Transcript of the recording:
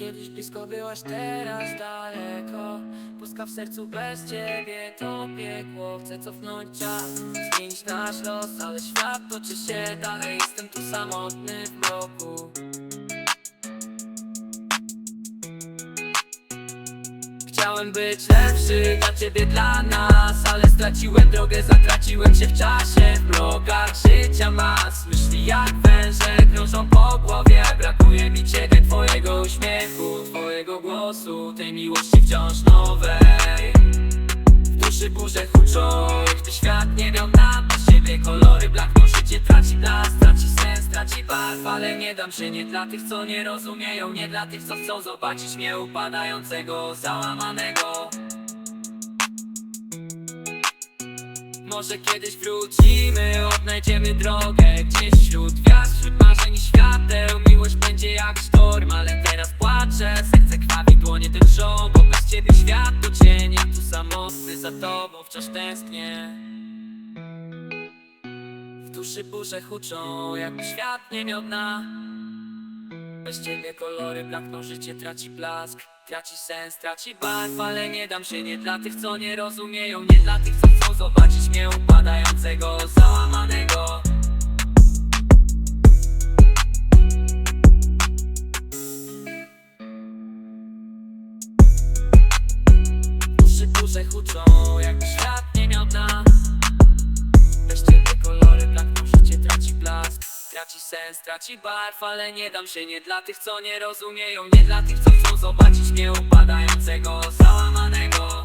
kiedyś blisko byłaś, teraz daleko. Pustka w sercu bez ciebie to piekło. Chcę cofnąć czas, zmienić nasz los Ale świat toczy się dalej, jestem tu samotny w mroku. Chciałem być lepszy dla ciebie, dla nas Ale straciłem drogę, zatraciłem się w czasie. W blokach życia mas Myśli jak węże Ale nie dam się nie dla tych, co nie rozumieją Nie dla tych, co chcą zobaczyć mnie upadającego, załamanego. Może kiedyś wrócimy, odnajdziemy drogę Gdzieś wśród gwiazd, wśród marzeń i świateł. Miłość będzie jak sztorm, ale teraz płaczę. Serce krwawi, dłonie drżą, bo bez ciebie świat to cień Ja tu samotny za tobą wciąż tęsknię duszy burze huczą, jakby świat nie miał dna. Bez ciebie kolory blakną, życie traci blask Traci sens, traci barw, ale nie dam się nie dla tych, co nie rozumieją Nie dla tych, co chcą zobaczyć mnie upadającego, załamanego. Duszy burze huczą, jakby świat nie miał dna Traci sens, traci barw, ale nie dam się nie dla tych, co nie rozumieją Nie dla tych, co chcą zobaczyć mnie upadającego, załamanego